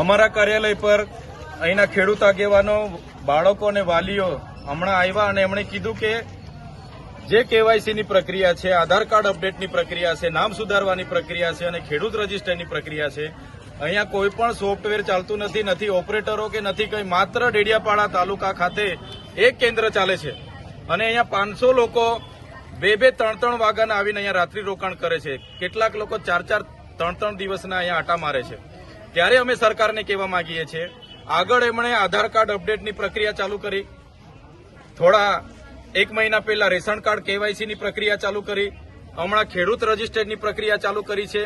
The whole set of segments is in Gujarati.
અમારા કાર્યાલય પર અહીંના ખેડૂત આગેવાનો બાળકો અને વાલીઓ હમણાં આવ્યા અને એમણે કીધું કે જે કેવાયસીની પ્રક્રિયા છે, આધાર કાર્ડ અપડેટની પ્રક્રિયા છે, નામ સુધારવાની પ્રક્રિયા છે અને ખેડૂત રજીસ્ટરની પ્રક્રિયા છે, અહીંયા કોઈ પણ સોફ્ટવેર ચાલતું નથી નથી ઓપરેટરો કે નથી કંઈ, માત્ર ડેડિયાપાડા તાલુકા ખાતે એક કેન્દ્ર ચાલે છે. અને અહીંયા પાંચસો લોકો બે બે ત્રણ ત્રણ વાગ્યાના આવીને અહીંયા રાત્રિ રોકાણ કરે છે. કેટલાક લોકો ચાર ચાર ત્રણ ત્રણ દિવસના અહીંયા આટા મારે છે. ત્યારે અમે સરકારને કહેવા માંગીએ છીએ, આગળ એમણે આધાર કાર્ડ અપડેટની પ્રક્રિયા ચાલુ કરી. થોડા એક મહિના પહેલા રેશન કાર્ડ કેવાયસીની પ્રક્રિયા ચાલુ કરી. હમણાં ખેડૂત રજીસ્ટરની પ્રક્રિયા ચાલુ કરી છે.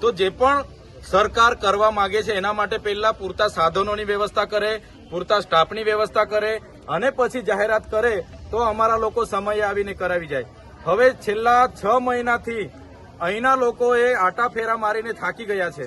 તો જે પણ સરકાર કરવા માંગે છે, એના માટે પહેલા પૂરતા સાધનોની વ્યવસ્થા કરે, પૂરતા સ્ટાફની વ્યવસ્થા કરે અને પછી જાહેરાત કરે તો અમારા લોકો સમયે આવીને કરાવી જાય. હવે છેલ્લા છ મહિનાથી અહીંના લોકોએ આટા ફેરા મારીને થાકી ગયા છે.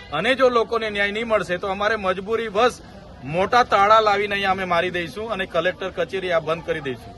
અને જો લોકોને ન્યાય નહીં મળશે તો અમારે મજબૂરી બસ મોટા તાળા લાવીને અહીંયા અમે મારી દઈશું અને કલેક્ટર કચેરી આ બંધ કરી દઈશું.